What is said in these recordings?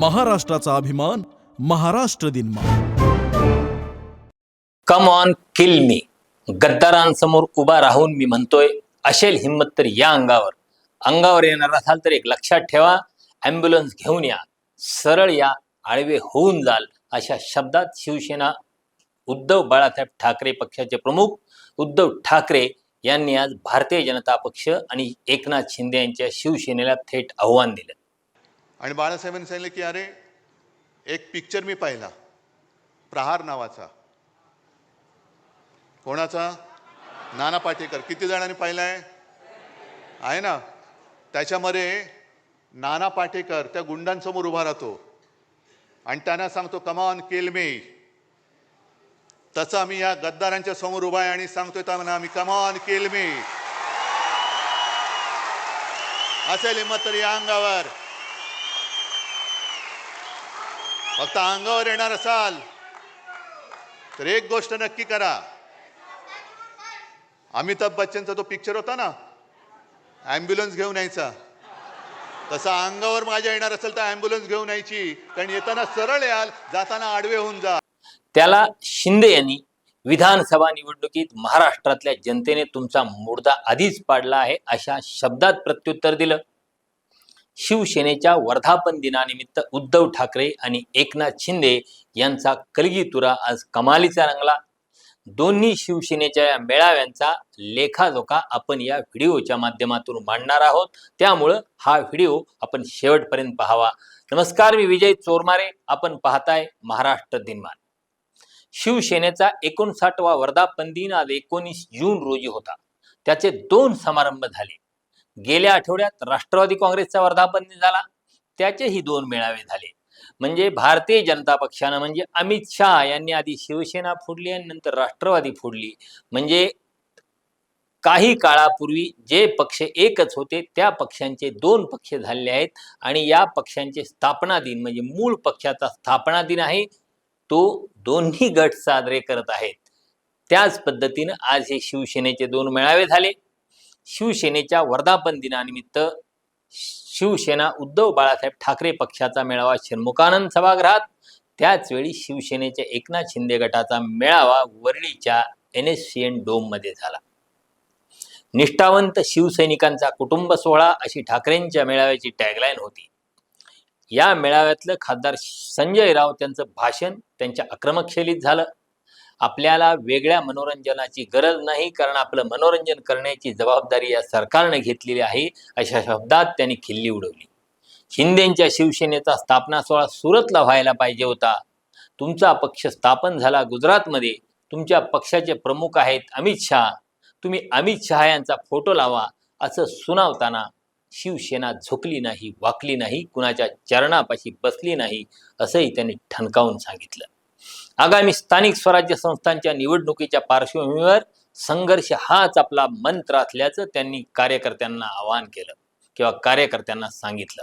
महाराष्ट्राचा अभिमान महाराष्ट्र दिन कम ऑन किल मी गद्दारांसमोर उभा राहून मी म्हणतोय असेल हिंमत तर या अंगावर. अंगावर येणार असाल तर एक लक्षात ठेवा ॲम्ब्युलन्स घेऊन या. सरळ या आळवे होऊन जाल अशा शब्दात शिवसेना उद्धव बाळासाहेब ठाकरे पक्षाचे प्रमुख उद्धव ठाकरे यांनी आज भारतीय जनता पक्ष आणि एकनाथ शिंदे यांच्या शिवसेनेला थेट आव्हान दिलं. आणि बाळासाहेबांनी सांगितलं की अरे एक पिक्चर मी पाहिला. प्रहार नावाचा. कोणाचा? नाना पाटेकर. किती जणांनी पाहिला आहे ना? त्याच्यामध्ये नाना पाटेकर त्या गुंडांसमोर उभा राहतो. आणि त्यांना सांगतो कमान केल मे तसं आम्ही या गद्दारांच्या समोर उभा आहे आणि सांगतोय त्यांना आम्ही कमान केल मे असेल हिंमत तरी या अंगावर. फक्त अंगावर येणार असाल तर एक गोष्ट नक्की करा. अमिताभ बच्चनचा तो पिक्चर होता ना ॲम्ब्युलन्स घेऊन यायचा. तसा अंगावर माझ्या येणार असेल तर ॲम्ब्युलन्स घेऊन यायची. कारण येताना सरळ याल जाताना आडवे होऊन जा. त्याला शिंदे यांनी विधानसभा निवडणुकीत महाराष्ट्रातल्या जनतेने तुमचा मुर्दा आधीच पाडला आहे अशा शब्दात प्रत्युत्तर दिलं. शिवसेनेच्या वर्धापन दिनानिमित्त उद्धव ठाकरे आणि एकनाथ शिंदे यांचा कलगीतुरा आज कमालीचा रंगला. दोन्ही शिवसेनेच्या या मेळाव्यांचा लेखाजोखा आपण या व्हिडिओच्या माध्यमातून मांडणार आहोत. त्यामुळं हा व्हिडिओ आपण शेवटपर्यंत पाहावा. नमस्कार मी विजय चोरमारे. आपण पाहताय महाराष्ट्र दिनमान. शिवसेनेचा एकोणसाठवा वर्धापन दिन आज एकोणीस जून रोजी होता. त्याचे दोन समारंभ झाले. गेल्या आठवड्यात राष्ट्रवादी काँग्रेसचा वर्धापन दिन झाला. त्याचेही दोन मेळावे झाले. म्हणजे भारतीय जनता पक्षानं म्हणजे अमित शहा यांनी आधी शिवसेना फोडली आणि नंतर राष्ट्रवादी फोडली. म्हणजे काही काळापूर्वी जे पक्ष एकच होते त्या पक्षांचे दोन पक्ष झाले आहेत आणि या पक्षांचे स्थापना दिन म्हणजे मूळ पक्षाचा स्थापना दिन आहे तो दोन्ही गट साजरे करत आहेत. त्याच पद्धतीनं आज हे शिवसेनेचे दोन मेळावे झाले. शिवसेनेच्या वर्धापन दिनानिमित्त शिवसेना उद्धव बाळासाहेब ठाकरे पक्षाचा मेळावा षण्मुखानंद सभागृहात. त्याचवेळी शिवसेनेच्या एकनाथ शिंदे गटाचा मेळावा वरळीच्या एन एस सी एन डोममध्ये झाला. निष्ठावंत शिवसैनिकांचा कुटुंब सोहळा अशी ठाकरेंच्या मेळाव्याची टॅगलाईन होती. या मेळाव्यातलं खासदार संजय राऊत यांचं भाषण त्यांच्या आक्रमक शैलीत झालं. आपल्याला वेगळ्या मनोरंजनाची गरज नाही कारण आपलं मनोरंजन करण्याची जबाबदारी या सरकारने घेतलेली आहे अशा शब्दात त्यांनी खिल्ली उडवली. शिंदेच्या शिवसेनेचा स्थापना सोहळा सुरतला व्हायला पाहिजे होता. तुमचा पक्ष स्थापन झाला गुजरातमध्ये. तुमच्या पक्षाचे प्रमुख आहेत अमित शहा. तुम्ही अमित शहा यांचा फोटो लावा असं सुनावताना शिवसेना झुकली नाही वाकली नाही कुणाच्या चरणापाशी बसली नाही असंही त्यांनी ठणकावून सांगितलं. आगामी स्थानिक स्वराज्य संस्थांच्या निवडणुकीच्या पार्श्वभूमीवर संघर्ष हाच आपला मंत्र असल्याचं त्यांनी कार्यकर्त्यांना आवाहन केलं किंवा कार्यकर्त्यांना सांगितलं.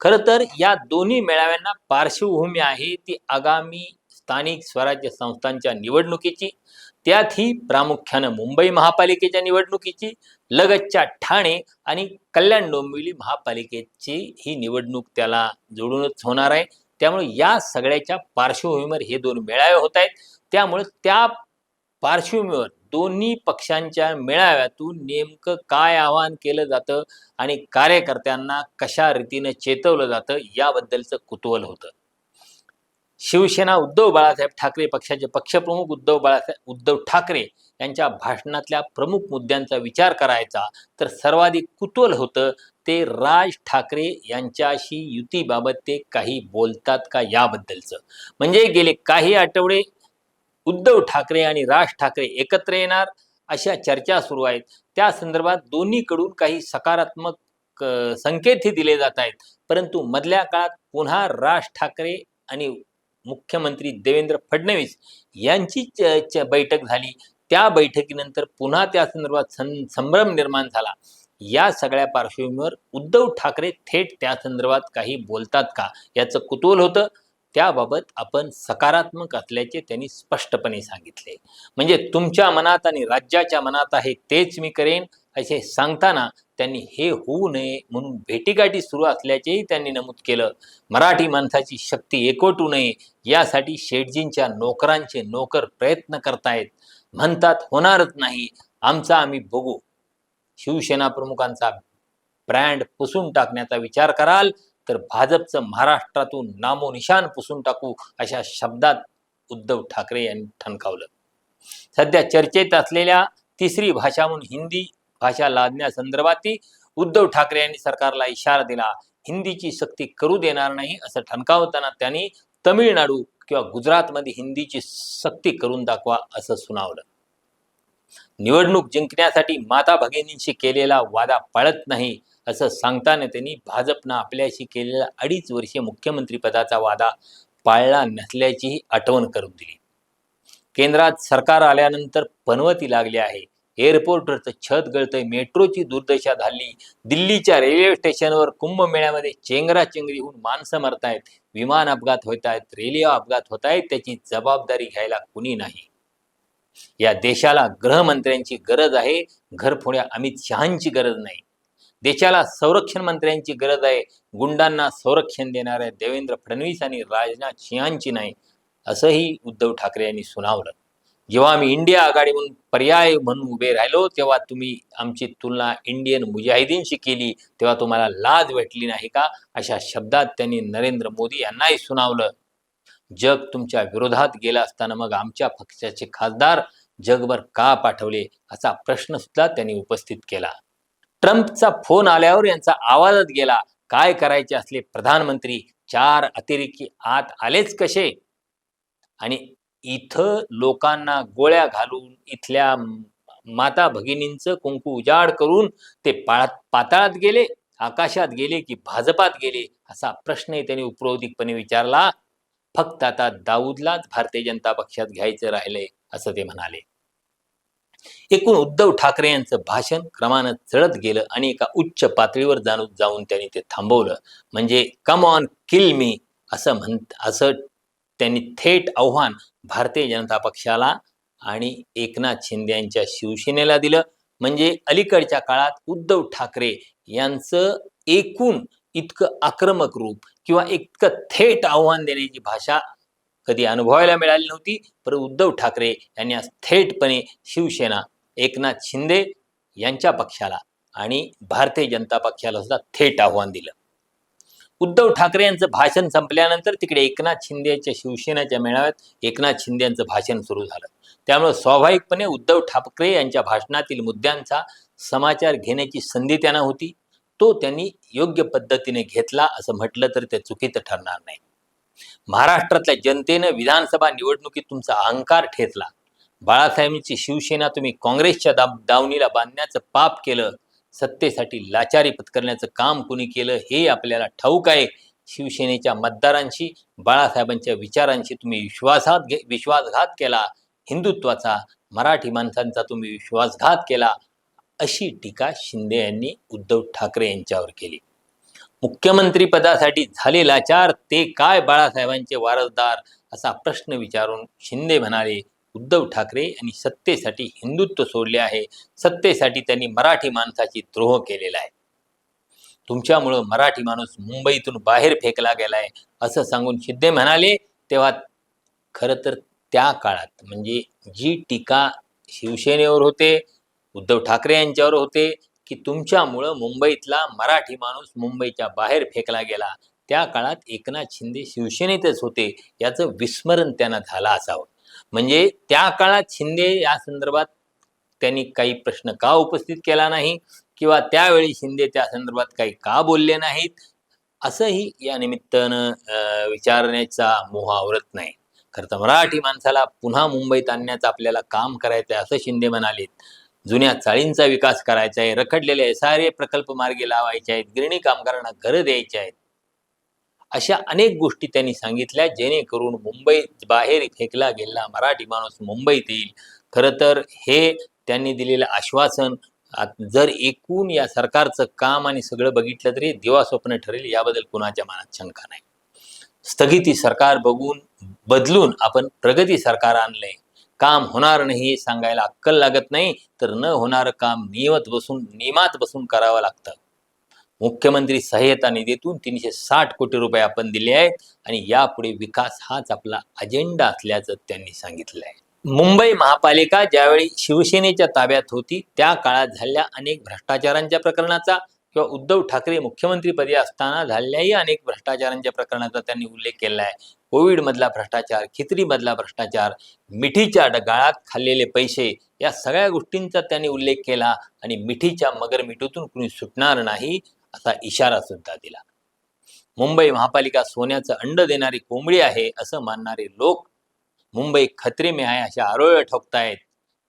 खरं तर या दोन्ही मेळाव्यांना पार्श्वभूमी आहे ती आगामी स्थानिक स्वराज्य संस्थांच्या निवडणुकीची त्यातही प्रामुख्यानं मुंबई महापालिकेच्या निवडणुकीची लगतच्या ठाणे आणि कल्याण डोंबिवली महापालिकेची ही निवडणूक त्याला जोडूनच होणार आहे. त्यामुळे या सगळ्याच्या पार्श्वभूमीवर हे दोन मेळावे होत आहेत. त्यामुळे त्या पार्श्वभूमीवर दोन्ही पक्षांच्या मेळाव्यातून नेमकं काय आवाहन केलं जातं आणि कार्यकर्त्यांना कशा रीतीनं चेतवलं जातं याबद्दलचं कुतूहल होतं. शिवसेना उद्धव बाळासाहेब ठाकरे पक्षाचे पक्षप्रमुख उद्धव बाळासाहेब उद्धव ठाकरे यांच्या भाषणातल्या प्रमुख मुद्द्यांचा विचार करायचा तर सर्वाधिक कुतूहल होतं ते राज ठाकरे यांच्याशी युतीबाबत ते काही बोलतात का याबद्दलचं? म्हणजे गेले काही आठवडे उद्धव ठाकरे आणि राज ठाकरे एकत्र येणार अशा चर्चा सुरू आहेत. त्या संदर्भात दोन्हीकडून काही सकारात्मक संकेतही दिले जात आहेत. परंतु मधल्या काळात पुन्हा राज ठाकरे आणि मुख्यमंत्री देवेंद्र फडणवीस यांची च- च- बैठक झाली. त्या बैठकीनंतर पुन्हा त्या संदर्भात सं संभ्रम निर्माण झाला. या सगळ्या पार्श्वभूमीवर उद्धव ठाकरे थेट त्या संदर्भात काही बोलतात का याचं कुतूहल होतं. त्याबाबत आपण सकारात्मक असल्याचे त्यांनी स्पष्टपणे सांगितले. म्हणजे तुमच्या मनात आणि राज्याच्या मनात आहे तेच मी करेन असे सांगताना त्यांनी हे होऊ नये म्हणून भेटीगाठी सुरू असल्याचेही त्यांनी नमूद केलं. मराठी माणसाची शक्ती एकवटू नये यासाठी शेटजींच्या नोकरांचे नोकर प्रयत्न करतायत. म्हणतात होणारच नाही. आमचा आम्ही बघू. शिवसेना प्रमुखांचा ब्रँड पुसून टाकण्याचा विचार कराल तर भाजपचं महाराष्ट्रातून नामोनिशान पुसून टाकू अशा शब्दात उद्धव ठाकरे यांनी ठणकावलं. सध्या चर्चेत असलेल्या तिसरी भाषा म्हणून हिंदी भाषा लादण्यासंदर्भातही उद्धव ठाकरे यांनी सरकारला इशारा दिला हिंदीची सक्ती करू देणार नाही असं ठणकावताना त्यांनी तमिळनाडू किंवा गुजरातमध्ये हिंदीची सक्ती करून दाखवा असं सुनावलं. निवडणूक जिंकण्यासाठी माता भगिनींशी केलेला वादा पाळत नाही असं सांगताना त्यांनी भाजपनं आपल्याशी केलेला अडीच वर्षे मुख्यमंत्रीपदाचा वादा पाळला नसल्याचीही आठवण करून दिली. केंद्रात सरकार आल्यानंतर पनवती लागली आहे. एअरपोर्टवरचं छत गळतंय. मेट्रोची दुर्दशा झाली. दिल्लीच्या रेल्वे स्टेशनवर कुंभमेळ्यामध्ये चेंगराचेंगरी होऊन माणसं मरतायत. विमान अपघात होत आहेत रेल्वे अपघात होत आहेत त्याची जबाबदारी घ्यायला कुणी नाही. या देशाला गृहमंत्र्यांची गरज आहे. घरफोड्या अमित शहांची गरज नाही. देशाला संरक्षण मंत्र्यांची गरज आहे. गुंडांना संरक्षण देणाऱ्या देवेंद्र फडणवीस आणि राजनाथ सिंहांची नाही असंही उद्धव ठाकरे यांनी सुनावलं. जेव्हा आम्ही इंडिया आघाडी म्हणून पर्याय म्हणून उभे राहिलो तेव्हा तुम्ही आमची तुलना इंडियन मुजाहिदीनशी केली तेव्हा तुम्हाला लाज भेटली नाही का? अशा शब्दात त्यांनी नरेंद्र मोदी यांनाही सुनावलं. जग तुमच्या विरोधात गेला असताना मग आमच्या पक्षाचे खासदार जगभर का पाठवले असा प्रश्न सुद्धा त्यांनी उपस्थित केला. ट्रम्पचा फोन आल्यावर यांचा आवाजच गेला. काय करायचे असले प्रधानमंत्री? चार अतिरेकी आत आलेच कसे? आणि इथं लोकांना गोळ्या घालून इथल्या माता भगिनींचं कुंकू उजाड करून ते पाळात पाताळात गेले आकाशात गेले की भाजपात गेले असा प्रश्नही त्यांनी उपरोधिकपणे विचारला. फक्त आता दाऊदलाच भारतीय जनता पक्षात घ्यायचं राहिलंय असं ते म्हणाले. एकूण उद्धव ठाकरे यांचं भाषण क्रमानं चढत गेलं आणि एका उच्च पातळीवर जाणून जाऊन त्यांनी ते थांबवलं. म्हणजे कम ऑन किल मी असं म्हण असं त्यांनी थेट आव्हान भारतीय जनता पक्षाला आणि एकनाथ शिंदे यांच्या शिवसेनेला दिलं. म्हणजे अलीकडच्या काळात उद्धव ठाकरे यांचं एकूण इतकं आक्रमक रूप किंवा इतकं थेट आव्हान देण्याची भाषा कधी अनुभवायला मिळाली नव्हती. पर उद्धव ठाकरे यांनी आज थेटपणे शिवसेना एकनाथ शिंदे यांच्या पक्षाला आणि भारतीय जनता पक्षाला सुद्धा थेट आव्हान दिलं. उद्धव ठाकरे यांचं भाषण संपल्यानंतर तिकडे एकनाथ शिंदे यांच्या शिवसेनेच्या मेळाव्यात एकनाथ शिंदे यांचं भाषण सुरू झालं. त्यामुळे स्वाभाविकपणे उद्धव ठाकरे यांच्या भाषणातील मुद्द्यांचा समाचार घेण्याची संधी त्यांना होती. तो त्यांनी योग्य पद्धतीने घेतला असं म्हटलं तर ते चुकीचं ठरणार नाही. महाराष्ट्रातल्या जनतेनं विधानसभा निवडणुकीत तुमचा अहंकार ठेचला. बाळासाहेबांची शिवसेना तुम्ही काँग्रेसच्या दाब दावणीला बांधण्याचं पाप केलं सत्तेसाठी लाचारी पत्करण्याचं काम कुणी केलं हे आपल्याला ठाऊक आहे. शिवसेनेच्या मतदारांशी बाळासाहेबांच्या विचारांशी तुम्ही विश्वासात घे विश्वासघात केला. हिंदुत्वाचा मराठी माणसांचा तुम्ही विश्वासघात केला. अशी टीका शिंदे यांनी उद्धव ठाकरे यांच्यावर केली. मुख्यमंत्री पदासाठी झाले लाचार ते काय बाळासाहेबांचे वारसदार असा प्रश्न विचारून शिंदे म्हणाले उद्धव ठाकरे यांनी सत्तेसाठी हिंदुत्व सोडले आहे. सत्तेसाठी त्यांनी मराठी माणसाची द्रोह केलेला आहे. तुमच्यामुळं मराठी माणूस मुंबईतून बाहेर फेकला गेलाय असं सांगून शिंदे म्हणाले. तेव्हा खरं तर त्या काळात म्हणजे जी टीका शिवसेनेवर होते उद्धव ठाकरे यांच्यावर होते की तुमच्यामुळं मुंबईतला मराठी माणूस मुंबईच्या बाहेर फेकला गेला. त्या काळात एकनाथ शिंदे शिवसेनेतच होते. याचं विस्मरण त्यांना झालं असावं. म्हणजे त्या काळात शिंदे या संदर्भात त्यांनी काही प्रश्न का उपस्थित केला नाही? किंवा त्यावेळी शिंदे त्या संदर्भात काही का बोलले नाहीत? असंही या निमित्तानं अं, विचारण्याचा मोह आवरत नाही. खरं तर मराठी माणसाला पुन्हा मुंबईत आणण्याचं आपल्याला काम करायचं आहे असं शिंदे म्हणालेत. जुन्या चाळींचा विकास करायचा आहे रखडलेले सारे प्रकल्प मार्गी लावायचे आहेत गिरणी कामगारांना घरं द्यायची आहेत. अशा अनेक गोष्टी त्यांनी सांगितल्या जेणेकरून मुंबईत बाहेर फेकला गेलेला मराठी माणूस मुंबईत येईल. खरं तर हे त्यांनी दिलेलं आश्वासन जर एकूण या सरकारचं काम आणि सगळं बघितलं तरी दिवास्वप्न ठरेल याबद्दल कुणाच्या मनात शंका नाही. स्थगिती सरकार बघून बदलून आपण प्रगती सरकार आणलंय. काम होणार नाही हे सांगायला अक्कल लागत नाही तर न होणारं काम नियमत बसून नियमात बसून करावं लागतं. मुख्यमंत्री सहाय्यता निधीतून तीनशे साठ कोटी रुपये आपण दिले आहेत आणि यापुढे विकास हाच आपला अजेंडा असल्याचं त्यांनी सांगितलं आहे मुंबई महापालिका ज्यावेळी शिवसेनेच्या ताब्यात होती त्या काळात झालेल्या अनेक भ्रष्टाचारांच्या प्रकरणाचा किंवा उद्धव ठाकरे मुख्यमंत्रीपदी असताना झालेल्याही अनेक भ्रष्टाचारांच्या प्रकरणाचा त्यांनी उल्लेख केला आहे. कोविडमधला भ्रष्टाचार खिचडीमधला भ्रष्टाचार मिठीच्या डगाळात खाल्लेले पैसे या सगळ्या गोष्टींचा त्यांनी उल्लेख केला आणि मिठीच्या मगर मिठीतून कुणी सुटणार नाही असा इशारा सुद्धा दिला. मुंबई महापालिका सोन्याचं अंड देणारी कोंबडी आहे असं मानणारे लोक मुंबई खत्रे में आहे अशा आरोळ्या ठोकतायत.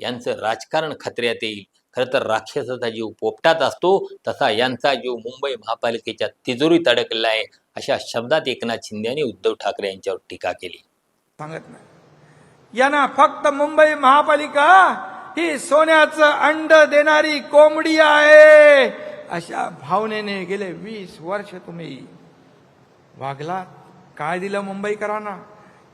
यांचं राजकारण खत्र्यात येईल. खरं तर राक्षसाचा जीव पोपटात असतो तसा यांचा जीव मुंबई महापालिकेच्या तिजोरीत अडकलेला आहे अशा शब्दात एकनाथ शिंदे यांनी उद्धव ठाकरे यांच्यावर टीका केली. सांगत नाही. यांना फक्त मुंबई महापालिका ही सोन्याचं अंड देणारी कोंबडी आहे. अशा भावनेने गेले वीस वर्ष तुम्ही. वागला काय दिलं मुंबईकरांना?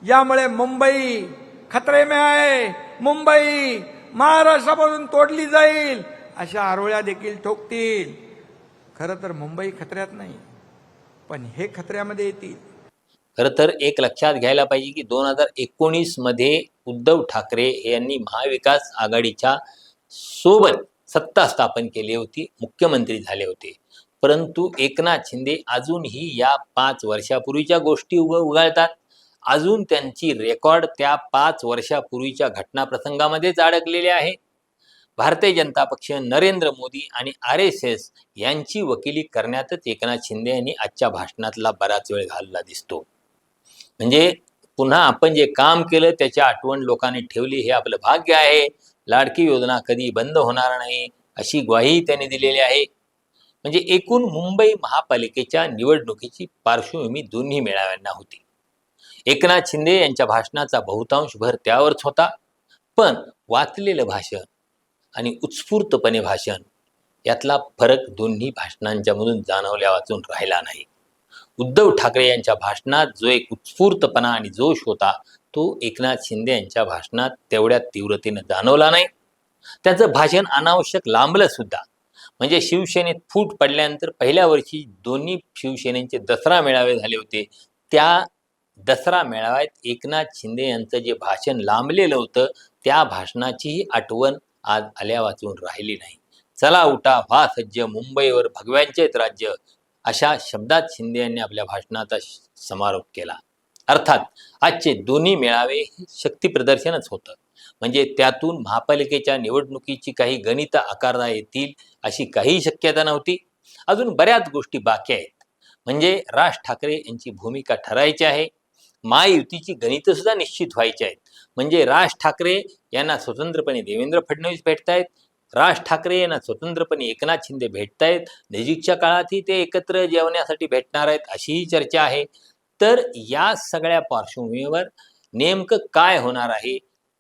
यामुळे मुंबई खतरे में आहे. मुंबई महाराष्ट्रापासून तोडली जाईल. अशा आरोळ्या देखील ठोकतील. खरं तर मुंबई खतऱ्यात नाही पण हे खतऱ्यामध्ये येतील. खरं तर एक लक्षात घ्यायला पाहिजे की दोन हजार एकोणीसमध्ये उद्धव ठाकरे यांनी महाविकास आघाडीच्या सोबत सत्ता स्थापन केली होती मुख्यमंत्री झाले होते. परंतु एकनाथ शिंदे अजूनही या पाच वर्षापूर्वीच्या गोष्टी उग उगाळतात. अजून त्यांची रेकॉर्ड त्या पाच वर्षापूर्वीच्या घटनाप्रसंगामध्येच अडकलेले आहे. भारतीय जनता पक्ष नरेंद्र मोदी आणि आर एस एस यांची वकिली करण्यातच एकनाथ शिंदे यांनी आजच्या भाषणातला बराच वेळ घालला दिसतो. म्हणजे पुन्हा आपण जे काम केलं त्याची आठवण लोकांनी ठेवली हे आपलं भाग्य आहे. लाडकी योजना कधी बंद होणार नाही अशी ग्वाही त्यांनी दिलेली आहे. म्हणजे एकूण मुंबई महापालिकेच्या निवडणुकीची पार्श्वभूमी दोन्ही मेळाव्यांना होती. एकनाथ शिंदे यांच्या भाषणाचा बहुतांश भर त्यावरच होता. पण वाचलेलं भाषण आणि उत्स्फूर्तपणे भाषण यातला फरक दोन्ही भाषणांच्या मधून जाणवल्या वाचून राहिला नाही. उद्धव ठाकरे यांच्या भाषणात जो एक उत्स्फूर्तपणा आणि जोश होता तो एकनाथ शिंदे यांच्या भाषणात तेवढ्या तीव्रतेनं जाणवला नाही. त्याचं भाषण अनावश्यक लांबलं सुद्धा. म्हणजे शिवसेनेत फूट पडल्यानंतर पहिल्या वर्षी दोन्ही शिवसेनेचे दसरा मेळावे झाले होते. त्या दसरा मेळाव्यात एकनाथ शिंदे यांचं जे भाषण लांबलेलं होतं त्या भाषणाचीही आठवण आज आल्या वाचून राहिली नाही. चला उठा व्हा सज्ज मुंबईवर भगव्यांचेच राज्य अशा शब्दात शिंदे यांनी आपल्या भाषणाचा समारोप केला. अर्थात आजचे दोन्ही मेळावे हे शक्ती प्रदर्शनच होतं. म्हणजे त्यातून महापालिकेच्या निवडणुकीची काही गणित आकारता येतील अशी काही शक्यता नव्हती. अजून बऱ्याच गोष्टी बाकी आहेत. म्हणजे राज ठाकरे यांची भूमिका ठरायची आहे. महायुतीची गणितं सुद्धा निश्चित व्हायची आहेत. म्हणजे राज ठाकरे यांना स्वतंत्रपणे देवेंद्र फडणवीस भेटतायत. राज ठाकरे यांना स्वतंत्रपणे एकनाथ शिंदे भेटतायत. नजीकच्या काळातही ते एकत्र जेवण्यासाठी भेटणार आहेत अशीही चर्चा आहे. तर या सगळ्या पार्श्वभूमीवर नेमकं काय होणार आहे?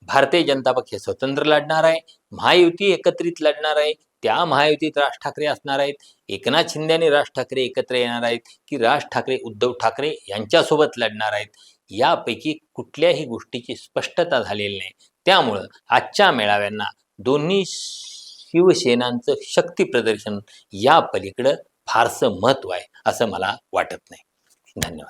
भारतीय जनता पक्ष स्वतंत्र लढणार आहे. महायुती एकत्रित लढणार आहे. त्या महायुतीत राज ठाकरे असणार आहेत. एकनाथ शिंदे आणि राज ठाकरे एकत्र येणार आहेत की राज ठाकरे उद्धव ठाकरे यांच्यासोबत लढणार आहेत? यापैकी कुठल्याही गोष्टीची स्पष्टता झालेली नाही. त्यामुळं आजच्या मेळाव्यांना दोन्ही शिवसेनांचं शक्ती प्रदर्शन या पलीकडं फारसं महत्त्व आहे असं मला वाटत नाही. धन्यवाद.